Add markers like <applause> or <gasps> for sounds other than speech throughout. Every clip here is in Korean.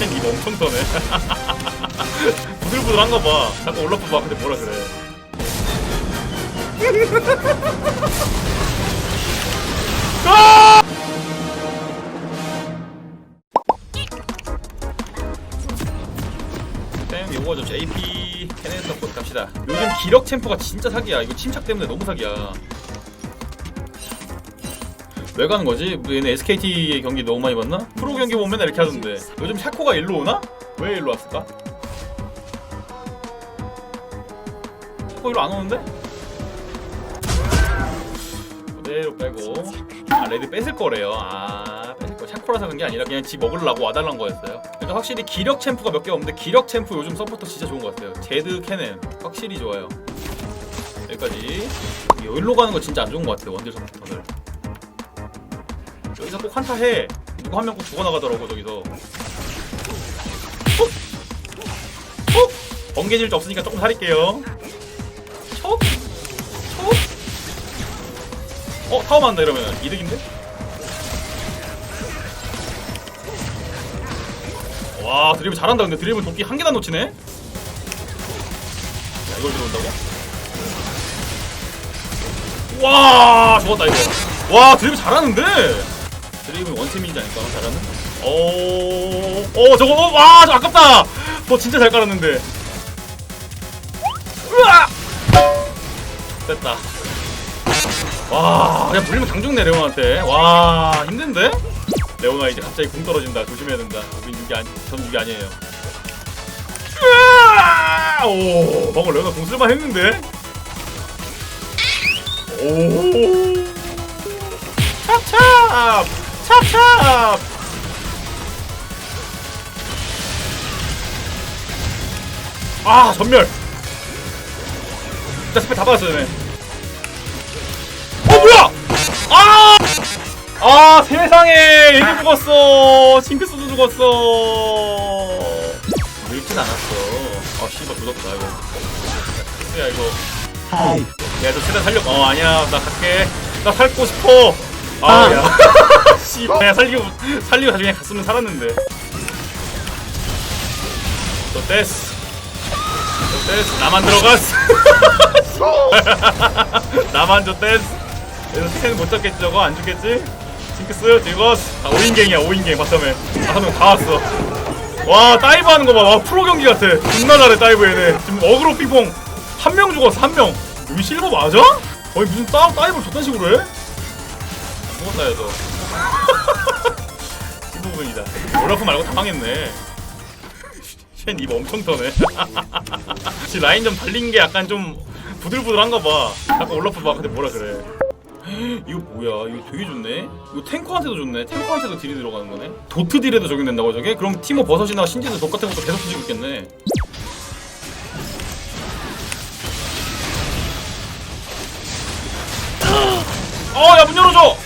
팬 이거 엄청 떠네. <laughs> 부들부들한 거봐. 잠깐 올라프 봐. 근데 뭐라 그래. 아! 쌤 요거 좀 JP 캐넨 서포트 갑시다. 요즘 기력 챔프가 진짜 사기야. 이거 침착 때문에 너무 사기야 왜 가는 거지? 뭐 얘네 SKT 경기 너무 많이 봤나? 프로 경기 보면 이렇게 하던데. 요즘 샤코가 일로 오나? 왜 일로 왔을까? 샤코 일로 안 오는데? 그대로 빼고. 아 레드 뺏을 거래요. 아 뺏을 거. 샤코라서 그런 게 아니라 그냥 지 먹으려고 와달란 거였어요. 그러니까 확실히 기력 챔프가 몇 개 없는데 기력 챔프 요즘 서포터 진짜 좋은 것 같아요. 제드 캐넨. 확실히 좋아요. 여기까지. 여기로 가는 거 진짜 안 좋은 것 같아요. 원딜 서포터들 여기서 꼭 한타 해 누구 한 명 꼭 죽어나가더라고 저기서 톡! 톡! 번개질주 없으니까 조금 살릴게요 촉! 촉! 어 타워 만다 이러면 이득인데? 와 드리블 잘한다 근데 드리블 도끼 한안 놓치네 야 이걸 들어온다고? 와 죽었다 이거 와 드리블 잘하는데 드리블 원팀인지 아닐까 잘하는? 오, 오 저거 어, 와저 아깝다! 너 진짜 잘 깔았는데. 으아! 됐다. 와 그냥 물리면 강중네 레오나한테. 와 힘든데? 레오나 이제 갑자기 궁 떨어진다. 조심해야 된다. 우린 유기 아니 전 유기 아니에요. 으아! 오 방금 레오나 궁 쓸만 했는데? 오. 찹 찹 찹찹 아 전멸. 일단 스펙 다 받았어 얘네 어 뭐야? 아! 아 세상에. 얘도 죽었어. 징크스도 죽었어. 늙진 않았어. 아 씨발 조졌다 이거. 야 이거. 야저 세대 살려. 어 아니야. 나 갈게. 나 살고 싶어 아 야. <laughs> 씨발 그냥 살리고 살리고 나중에 갔으면 살았는데. 너 떼스 너 떼스 나만 들어갔어. <laughs> 나만 줘 떼스 그래서 스캔 못 잡겠지 저거? 안 죽겠지? 징크스 즐거웠어. 아 5인갱이야 5인갱 바텀에. 바텀에 다 왔어. 와 다이브 하는 거 봐. 와 프로 경기 같아. 존나 잘해 다이브 얘네. 지금 어그로 삐봉. 한 명 죽었어 한 명. 여기 실버 맞아? 거의 무슨 따, 다이브를 저딴 식으로 해? 죽었다 해서 15분이다. 올라프 말고 다 망했네. 쉔입 엄청 터네. <laughs> 지금 라인 좀 달린 게 약간 좀 부들부들한가 봐. 아까 올라프 봐. 근데 뭐라 그래. <gasps> 이거 뭐야? 이거 되게 좋네. 이거 탱커한테도 좋네. 탱커한테도 딜이 들어가는 거네. 도트 딜에도 적용된다고 저게? 그럼 티모 버섯이나 신지도 독 같은 것도 계속 쓰고 있겠네. <gasps> 어야 문 열어줘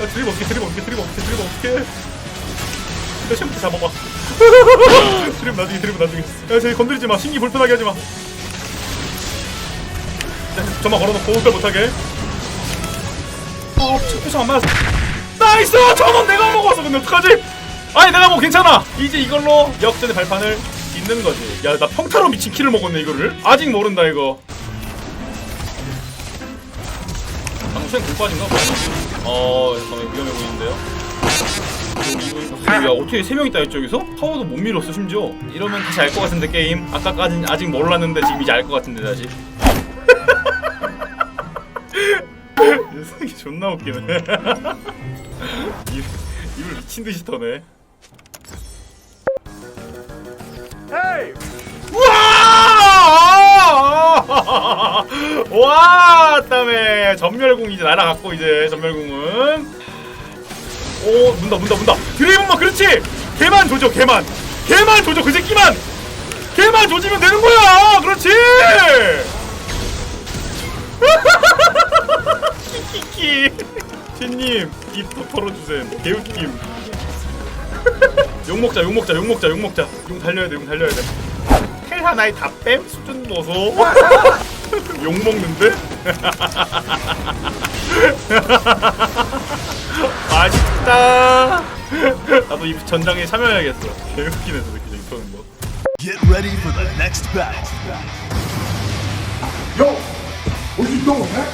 야 드립 어떻게 드립 어떻게 드립 어떻게 드립 어떻게? 야 챔프 잡아봐. <laughs> 드립 나중에 드립 나중에. 야 저기 건드리지 마. 신기 불편하게 하지 마. 자, 점화 걸어놓고 호흡 못하게. 아 표정 안 맞았어. 나이스! 천원 내가 먹었어 근데 어떡하지? 아니 내가 뭐 괜찮아. 이제 이걸로 역전의 발판을 잇는 거지. 야 나 평타로 미친 키를 먹었네 이거를. 아직 모른다 이거. 방금 공 빠진가? 어 잠깐만 위험해 보이는데요? 야 어떻게 세명 있다 했죠 여기서? 타워도 못 밀었어 심지어. 이러면 다시 알 것 같은데 게임. 아까까진 아직 몰랐는데 지금 이제 알 것 같은데 다시. <laughs> 이 존나 웃기네. <laughs> 입, 입을 미친 듯이 터네. 우 와! 와, 땀에 전멸궁 이제 날아갔고 이제 전멸궁은 오, 문다 문다 문다. 드레이븐만 그렇지. 걔만 조져, 걔만. 걔만 조져, 그 새끼만. 걔만 조지면 되는 거야. 그렇지. <laughs> 키키키. 신님 입도 털어주세요. 개웃김. <laughs> 욕 먹자, 욕 먹자, 욕 먹자, 욕 먹자. 용 달려야 돼, 용 달려야 돼. 텔 하나에 다 뺨? 수준 보소. <laughs> 욕 먹는데? 아이 전장에 참여해야겠어. 개웃기네 저렇게 저기 거. Get ready for the next battle. Yo, what you doing, man?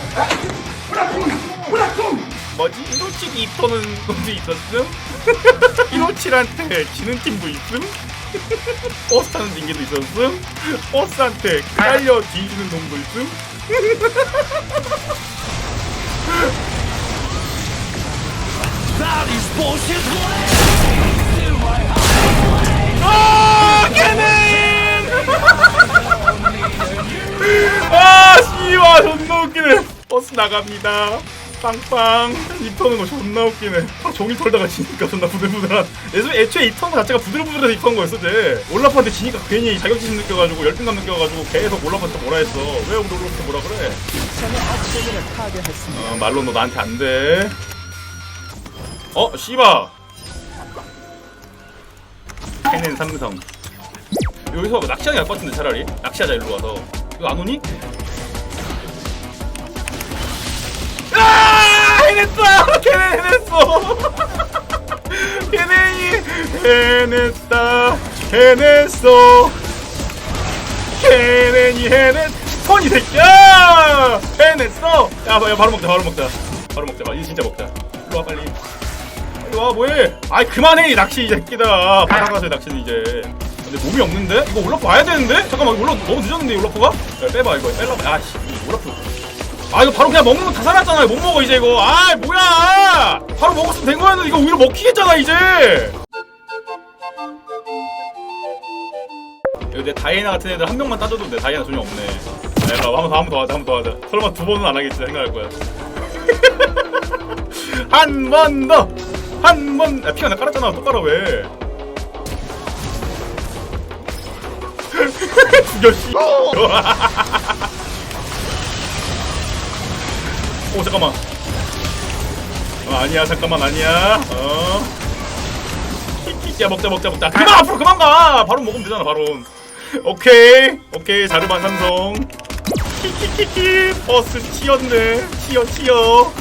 What I doing? What I doing? 뭐지? 157 입터는 놈도 있었음? 157한테 지는 팀도 있음? 버스 타는 징계도 있었음? 버스한테 깔려 뒤지는 놈도 있음? 아, 걔네! 아, 씨와 존나 웃기네. 버스 나갑니다. 빵빵. 이 터는 거 존나 웃기네. 아, 종일 털다가 지니까 존나 부들부들한. 예전에 애초에 이턴 자체가 부들부들해서 이턴 거였어, 쟤. 올라프한테 지니까 괜히 자격지심 느껴가지고 열등감 느껴가지고 계속 올라프한테 뭐라 했어. 왜 우리 올라프한테 뭐라 그래? 어, 말로 너 나한테 안 돼. 어, 씨바. 해낸 삼성. 여기서 낚시하는 게 나을 것 같은데 차라리 낚시하자 일로 와서 이거 안 오니? 해냈어! 걔네 해냈어! <laughs> 걔네이 해냈다! 해냈어! 걔네이 해냈 턴이 새끼야! 해냈어! 야, 야 바로 먹자 바로 먹자. 바로 먹자 이거 진짜 먹자. 일로 와 빨리. 빨리 와 뭐해? 아이 그만해 이 낚시 이 새끼다 바라가서 낚시는 이제. 근데 몸이 없는데? 이거 올라프 와야 되는데? 잠깐만 올라 너무 늦었는데 올라프가? 야, 빼봐 이거. 빼봐. 아씨 올라프 아 이거 바로 그냥 먹는 거 다 살았잖아 못 먹어 이제 이거 아 뭐야 바로 먹었으면 된 거였는데 이거 오히려 먹히겠잖아 이제 이거 내 다이애나 같은 애들 한 명만 따줘도 돼 다이애나 전혀 없네 야 일로 와봐 한번 더 하자 한 번 더 하자 설마 두 번은 안 하겠지 생각할 거야 <laughs> 한 번 더! 한 번! 야, 피가 나 깔았잖아. 똑바로 왜? 죽여, 씨. 오, 잠깐만. 어, 아니야, 잠깐만, 아니야. 어. 야, 먹자, 먹자, 먹자. 그만, 앞으로 그만 가! 바로 먹으면 되잖아, 바로. 오케이. 오케이, 자르반 삼성. 키키키키. 버스 치였네. 치여, 치여.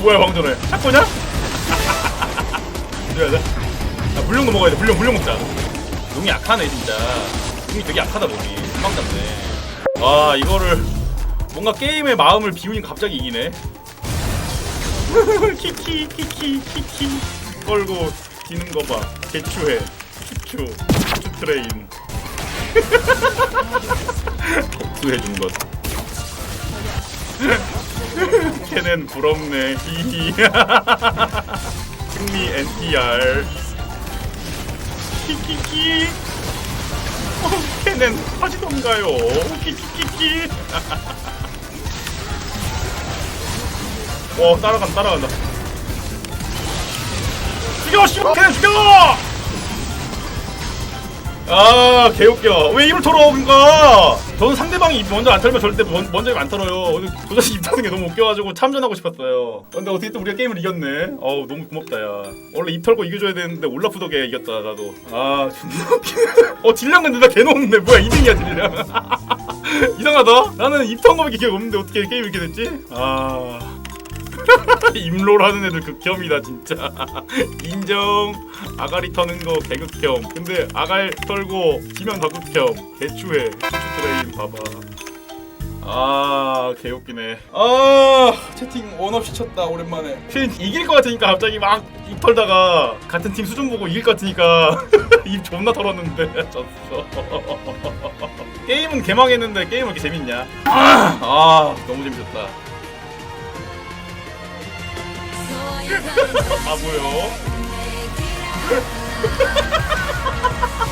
뭐야 방금 전에 샷거냐? 이래야 돼? 아 물량도 먹어야 돼 물량 물량 먹자 용이 약하네 진짜 용이 되게 약하다 몸이 금방 잡네 아 이거를 뭔가 게임의 마음을 비우니까 갑자기 이기네 <laughs> 키키 키키 키키 걸고 지는 거봐 개추해 추추 추추 트레인 <laughs> 복수해준 것 <laughs> 걔는 부럽네. 히히. 승리 NTR. 키키키. 어, 걔는 하시던가요? 키키키키. 와 따라간다 따라간다. 죽여 씨발 걔는 죽여! 아 개웃겨 왜 입을 털어 그니까 저는 상대방이 입 먼저 안 털면 절대 먼, 먼저 입안 털어요. 오늘 도자씨 입 터는 게 너무 웃겨가지고 참전하고 싶었어요. 근데 어떻게 또 우리가 게임을 이겼네? 어우 너무 고맙다 야. 원래 입 털고 이겨줘야 되는데 올라프 덕에 이겼다 나도. 아 존나 웃기네. 어 딜량 근데 나 개놓았는데 뭐야 2등이야 딜량. <laughs> 이상하다? 나는 입 턴 거밖에 기억 없는데 어떻게 게임 이렇게 됐지? 아... <laughs> 임롤 하는 애들 극혐이다 진짜. <laughs> 인정. 아가리 터는 거 개극혐 근데 아갈 털고 지면 더 극혐 개추해. 추추 트레인 봐봐. 아 개웃기네. 아 채팅 원 없이 쳤다 오랜만에. 퀸 이길 것 같으니까 갑자기 막 입 털다가 같은 팀 수준 보고 이길 것 같으니까 <laughs> 입 존나 털었는데. 졌어. 게임은 개망했는데 게임은 이렇게 재밌냐? 아, 아 너무 재밌었다 바보요 <laughs>